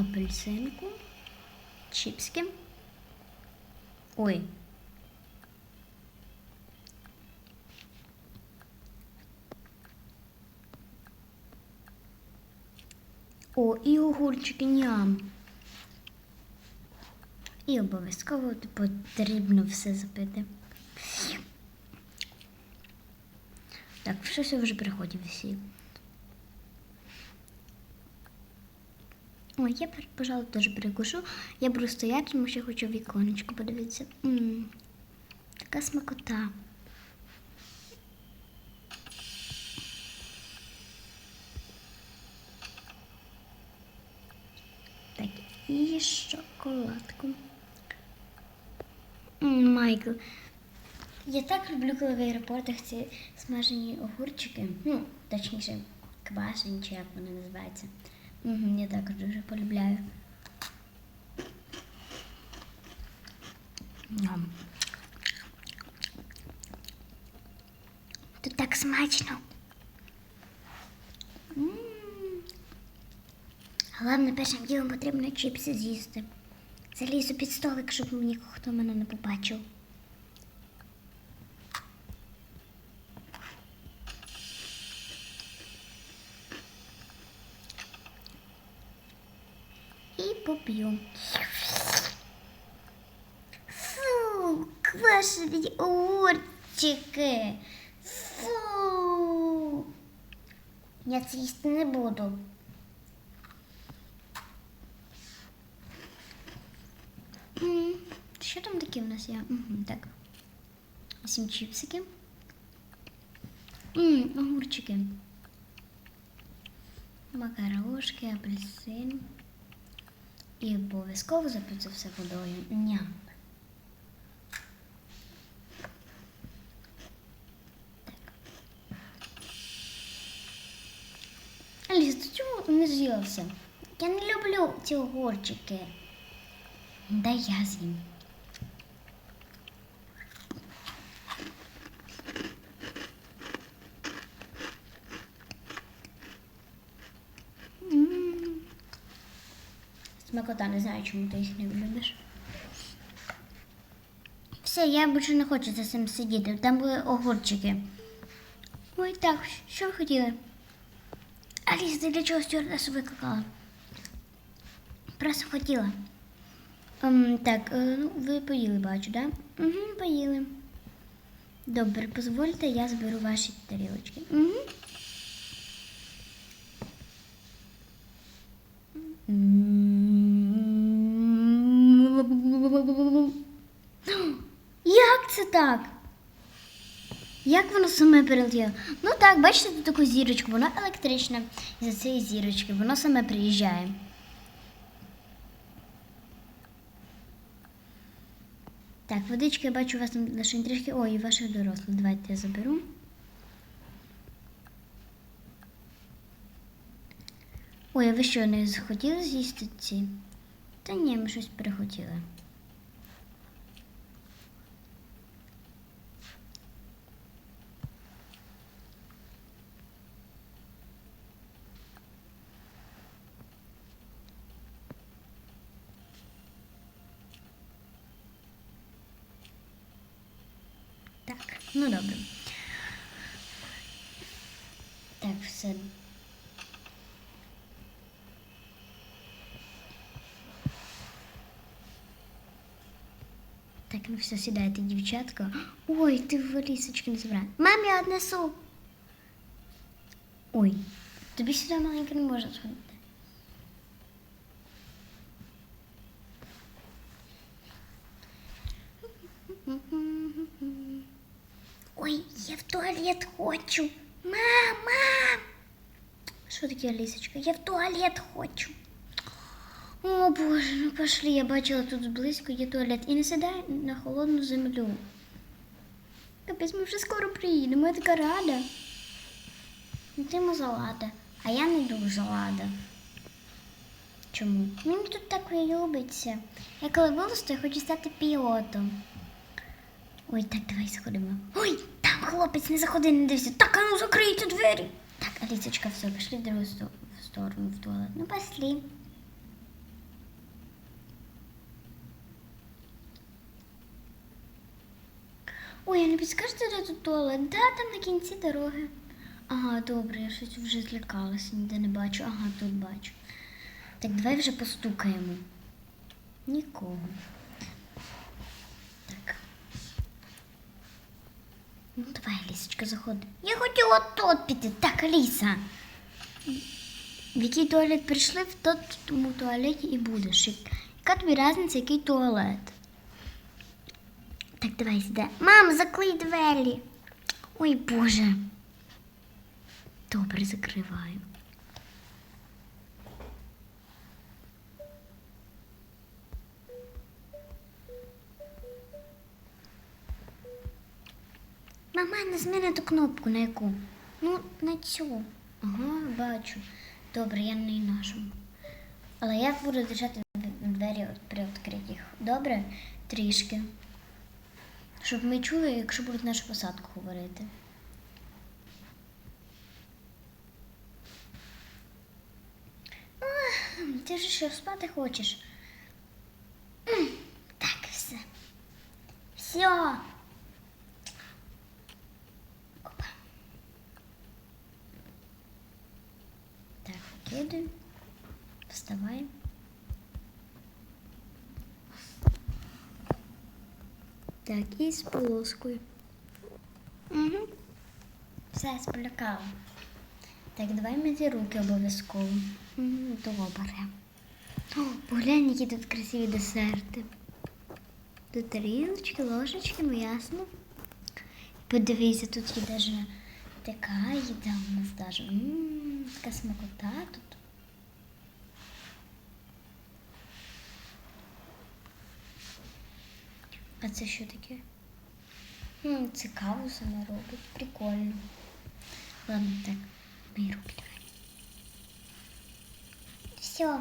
апельсинку, чіпски. Ой. О, і огурчики ням. І обов'язково потрібно все запити. Так, щось вже приходив всі. Ой, я, пожалуй, теж перекушу. Я буду стояти, тому що хочу віконечко подивитися. м така смакота. Так, і шоколадку. Майкл. Я так люблю, коли в аеропортах ці смажені огурчики. Ну, точніше, квашені, чи як вони називаються. Угу, я також дуже полюбляю. Ням. Тут так смачно. М. Головне, першим ділом потрібно чіпси з'їсти. Залізу під столик, щоб ніхто мене не побачив. І поп'ю. Фу, квашені огурчики. Фу. Я це їсти не буду. Що там таке в нас є? Так. Сім чіпсики. М, огурчики. Макарошки, апельсин. І обов'язково це все водою. Ням. Аліс, ти чому не з'їла? Я не люблю ці огурчики. Да я з'їм. Смакота, не знаю, чому ти їх не любиш. Все, я більше не хочу за цим сидіти. Там були огурчики. Ой, так, що хотіли? Аліс, ти для чого стюардесу викликала? Просто хотіла. Um, так, е, ну, ви поїли, бачу, так? Да? Угу, поїли. Добре, дозвольте, я зберу ваші тарілочки. Угу. Як це так? Як воно саме перелетіло? Ну так, бачите тут таку зірочку, вона електрична. І за цієї зірочки воно саме приїжджає. Так, водички я бачу у вас там лише трішки. Ой, і ваших дорослих. Давайте я заберу. Ой, а ви що, не захотіли з'їсти ці? Та ні, ми щось перехотіли. Так, добре. Так, все. Так, ну все, сідайте, дівчатка. Ой, ти в лісочки не забрала. Мам, я однесу. Ой, тобі сюди маленька не може сходити. Ой, я в туалет хочу. Мама! Що таке, Алісочка? Я в туалет хочу. О боже, ну пошли, я бачила тут близько є туалет. І не сідай на холодну землю. Капець, ми вже скоро приїдемо, я така рада. Ну, Ти мозолада, а я не дуже рада. Чому? Мені тут так любиться. Я коли виросту, я хочу стати пілотом. Ой, так, давай сходимо. Ой, хлопець, не заходи, не дивися. Так, а ну закрийте двері. Так, Алісочка, все, пішли в другу сторону в туалет. Ну, пошли. Ой, а не підскажете, де тут туалет? Да, там на кінці дороги. Ага, добре, я щось вже злякалася, ніде не бачу. Ага, тут бачу. Так, давай вже постукаємо. Нікого. Ну, давай, Алісочка, заходи. Я хотіла тут піти. Так, Аліса. В який туалет прийшли, в тому туалеті і будеш. Яка тобі різниця, який туалет? Так, давай сюди. Мам, заклий двері. Ой, Боже. Добре, закриваю. Мама, нажми на ту кнопку, на яку? Ну, на цю. Ага, бачу. Добре, я не нажму. Але я буду держати двері при відкритті. Добре? Трішки. Щоб ми чули, якщо будуть нашу посадку говорити. Ах, Ти ж що спати хочеш? Так, все. Все. Кидаем. Вставаем. Так, і з полоскою. Угу. Все, сполякала. Так, давай мити руки обов'язково. Угу, добре. О, поглянь, які тут красиві десерти. Тут тарілочки, ложечки, ну ясно. Подивися, тут є даже така їда у нас даже. Така смакота тут. А це що таке? М, Це каву саме робить. Прикольно. Ладно, так, мої руки давай. Все.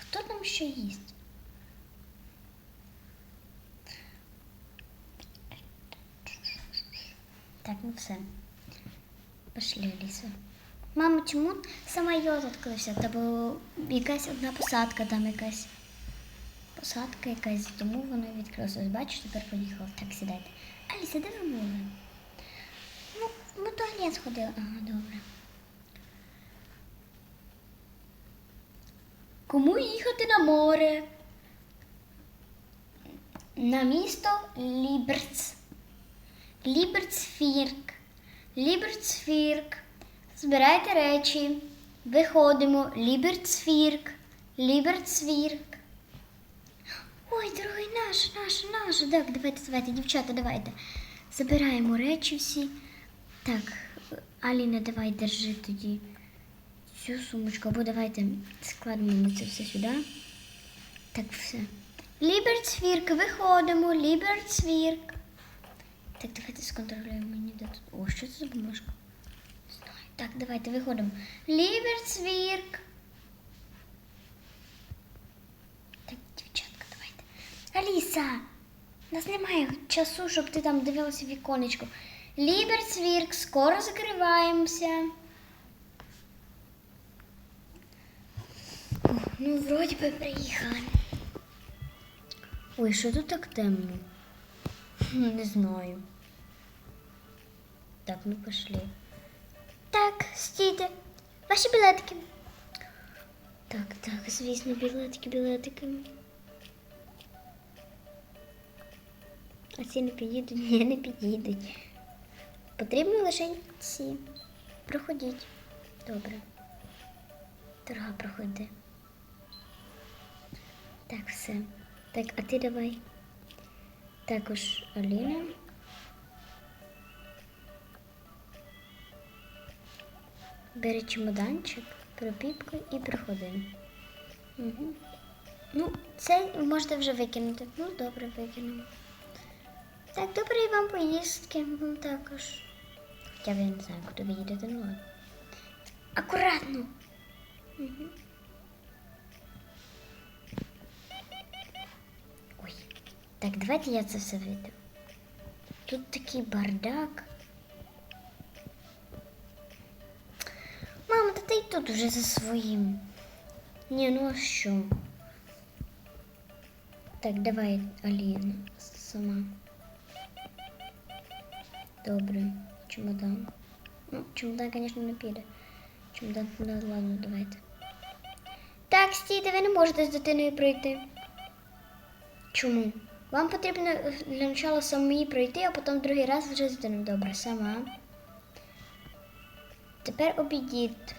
Хто там ще їсть? Ну все. Пошли, Аліса. Мама, чому самоліт відкрився? Та бо якась одна посадка, там якась посадка якась, тому воно відкрилося. Бачиш, тепер поїхав. Так, сідайте. Аліса, де ви були? Ну, ми туалет сходили. Ага, добре. Кому їхати на море? На місто Ліберц. Ліберцфірк. Ліберцфірк. Збирайте речі. Виходимо. Ліберцфірк. Ліберцвірк. Ой, дорогий наш, наш, наш. Так, давайте, давайте, дівчата, давайте. Забираємо речі всі. Так, Аліна, давай держи тоді цю сумочку, або давайте складемо це все сюди. Так, все. Ліберцвірк, виходимо, Ліберцвірк. Так, давайте сконтролюємо мені де тут. О, що це за бумажка? Так, давайте виходимо. Ліберцвірк. Так, дівчатка, давайте. Аліса, у нас немає часу, щоб ти там дивилася віконечко. Ліберцвірк, скоро закриваємося. Ну, вроді би приїхали. Ой, що тут так темно? Хм, Не знаю. Так, ну пошли. Так, стійте. Ваші білетики. Так, так, звісно, білетики, білетики. А ці не підійдуть? Ні, не підійдуть. Потрібно лише ці. Проходіть. Добре. Дорога, проходи. Так, все. Так, а ти давай. Також Аліна. Бери чемоданчик, пропіпку і приходи. Угу. Ну, це можете вже викинути. Ну, добре, викинемо. Так, доброї вам поїздки. Вам також. Хоча я не знаю, куди ви їдете, ну ладно. Акуратно. Угу. Так, давайте я це все вийду. Тут такий бардак. Мама, та ти й тут вже за своїм. Ні, ну а що? Так, давай, Аліна, сама. Добре, чемодан. Ну, чемодан, звісно, не піде. Чемодан, ну, ладно, давайте. Так, стійте, ви не можете з дитиною пройти. Чому? Вам потрібно для початку самі пройти, а потім другий раз вже з. Добре, сама. Тепер обійдіть.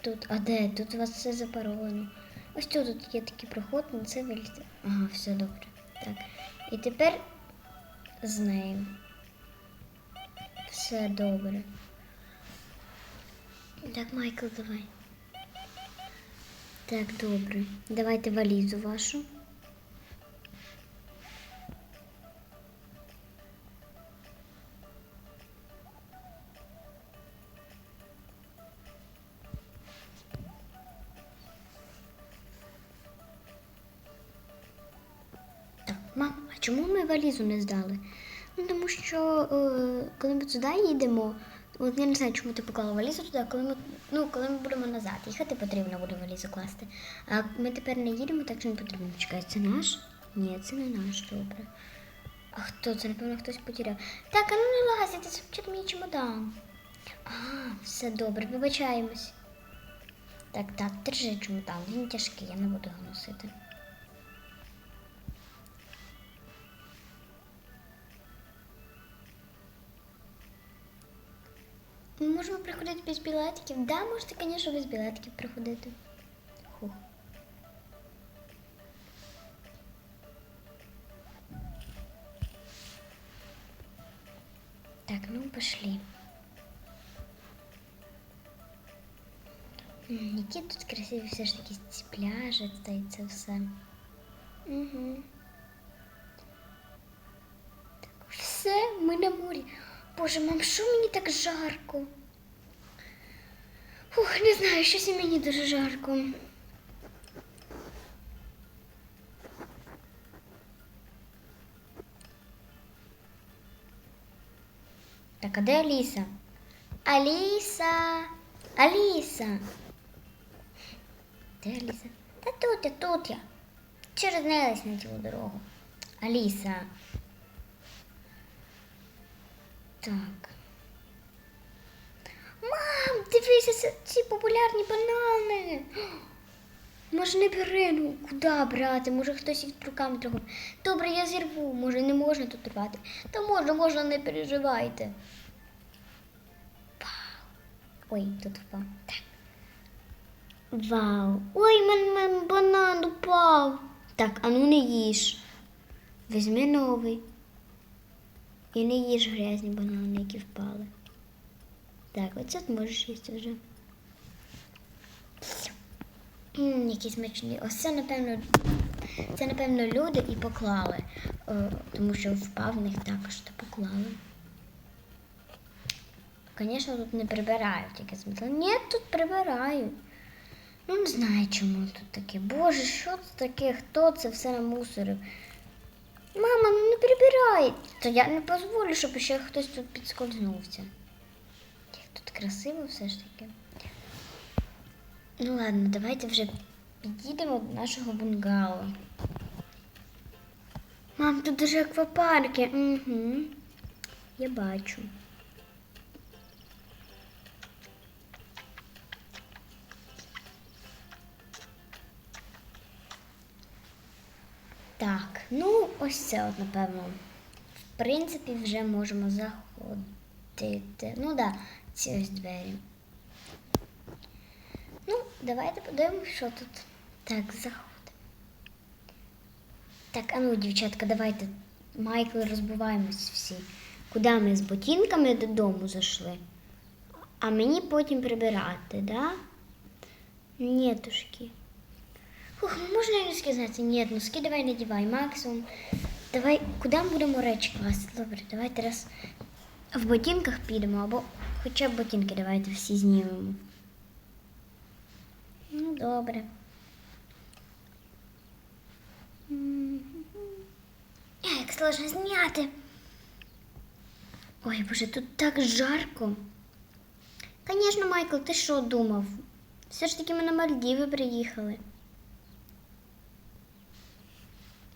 Тут, а де? Тут у вас все запаровано. Ось тут, тут є такий проход, на це вилізти. Ага, все добре. Так. І тепер з нею. Все добре. Так, Майкл, давай. Так, добре. Давайте валізу вашу. Мам, а чому ми валізу не здали? Ну, тому що е, коли ми туди їдемо, от я не знаю, чому ти поклала валізу туди, коли ми, ну, коли ми будемо назад, їхати потрібно буде валізу класти. А ми тепер не їдемо, так що не потрібно. Чекай, це наш? Ні, це не наш, добре. А хто це? Напевно, хтось потеряв. Так, а ну не лазити, це вчить мій чемодан. А, все добре, вибачаємось. Так, так, держи чемодан, він тяжкий, я не буду його носити. Ми можемо приходити без білетиків? Да, можете, звісно, без білетиків приходити. Хух. Так, ну пошли. М, Які тут красиві все ж таки ці пляжі та й це все. Угу. Так, все, ми на морі. Боже, мам, що мені так жарко? Ух, не знаю, щось і мені дуже жарко. Так, а де Аліса? Аліса! Аліса! Де Аліса? Та тут я, тут я. Через на цілу дорогу. Аліса. Так. Мам, дивися, ці популярні банани. Може не бери, ну куди брати? Може хтось їх руками трохи. Добре, я зірву, може не можна тут рвати. Та можна, можна, не переживайте. Вау. Ой, тут впав. Так. Вау. Ой, мен, мен банан упав. Так, а ну не їж. Візьми новий. І не їж грязні банани, які впали. Так, оце ти можеш їсти вже. М, які смачні. Ось це, напевно, це, напевно, люди і поклали. Е, тому що впав в них також то поклали. Звісно, тут не прибирають яке смисло. Ні, тут прибирають. Ну, не знаю, чому тут таке. Боже, що це таке? Хто це все намусорив? Мама, ну не прибирай. То я не дозволю, щоб ще хтось тут підскользнувся. Тут красиво все ж таки. Ну ладно, давайте вже підійдемо до нашого бунгало. Мам, тут даже аквапарки. Угу. Я бачу. Так, ну ось це от, напевно. В принципі, вже можемо заходити. Ну так, да, ці ось двері. Ну, давайте подивимось, що тут. Так, заходимо. Так, а ну, дівчатка, давайте. Майкл, розбиваємось всі. Куди ми з ботинками додому зайшли? А мені потім прибирати, да? Нетушки. Фух, ну можна і носки знати? Ні, носки давай надівай, максимум. Давай, куди ми будемо речі класти? Добре, давайте раз в ботинках підемо, або хоча б ботинки давайте всі знімемо. Ну, добре. Як сложно зняти. Ой, боже, тут так жарко. Звісно, Майкл, ти що думав? Все ж таки ми на Мальдіви приїхали.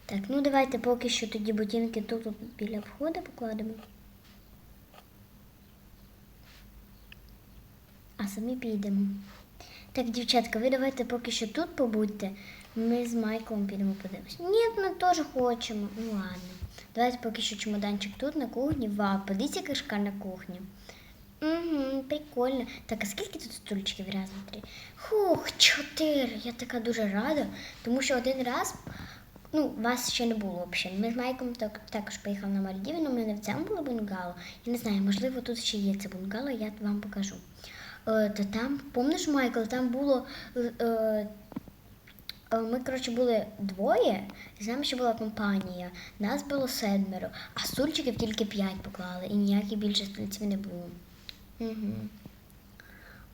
Так, ну давайте поки що тоді ботинки тут біля входу покладемо. А самі підемо. Так, дівчатка, ви давайте поки що тут побудьте. Ми з Майклом підемо подивимось. Ні, ми теж хочемо. Ну ладно. Давайте поки що чемоданчик тут на кухні. Вау, подивіться, яка шикарна кухня. Угу, прикольно. Так, а скільки тут стульчиків? Раз, три. Хух, чотири. Я така дуже рада, тому що один раз. Ну, вас ще не було взагалі. Ми з Майком так, також поїхали на Мальдіви, але в мене в цьому було бунгало. Я не знаю, можливо, тут ще є це бунгало, я вам покажу. Е, то там, помниш, Майкл, там було. е, е, ми, коротше, були двоє, і з нами ще була компанія. Нас було семеро, а стульчиків тільки п'ять поклали, і ніяких більше стульців не було. Угу.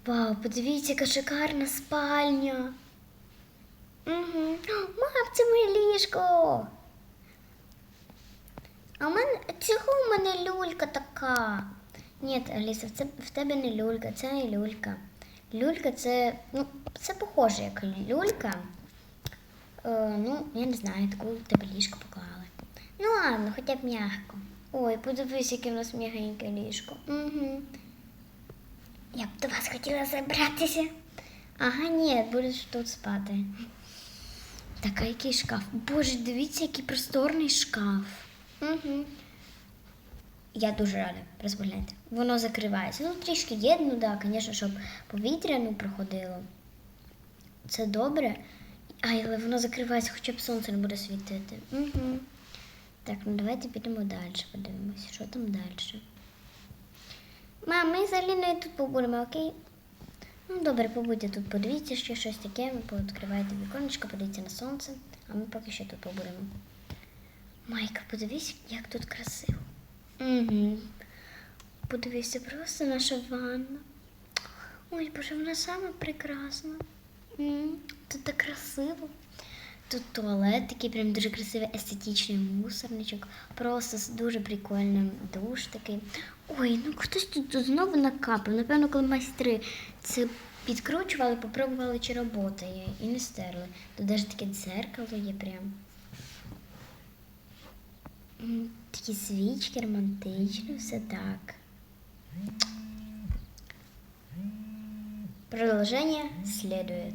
Вау, подивіться, яка шикарна спальня. Угу. Мам, це моє ліжко. А в мене цього в мене люлька така. Ні, Аліса, це в тебе не люлька, це не люлька. Люлька це, ну, це похоже, як люлька. Е, ну, я не знаю, таку тебе ліжко поклали. Ну ладно, хоча б м'яко. Ой, подивись, яке в нас м'ягеньке ліжко. Угу. Я б до вас хотіла забратися. Ага, ні, будеш тут спати. Так, а який шкаф? Боже, дивіться, який просторний шкаф. Угу. Я дуже рада, розгляньте. Воно закривається. Ну, трішки є, ну так, да, звісно, щоб повітря не проходило. Це добре. Ай, але воно закривається, хоча б сонце не буде світити. Угу. Так, ну давайте підемо далі, подивимося, що там далі. Мам, ми з Аліною тут побудемо, окей? Ну, добре, побудьте тут, подивіться, що щось таке, ви пооткриваєте віконечко, подивіться на сонце, а ми поки що тут побудемо. Майка, подивись, як тут красиво. Угу. Подивися, просто наша ванна. Ой, боже, вона сама прекрасна. Тут так красиво. Тут туалет такий прям дуже красивий, естетичний мусорничок. Просто дуже прикольним душ такий. Ой, ну хтось тут, знову накапав. Напевно, коли майстри це підкручували, попробували, чи роботає, і не стерли. Тут навіть таке дзеркало є прям. Такі свічки романтичні, все так. Продолжение следует.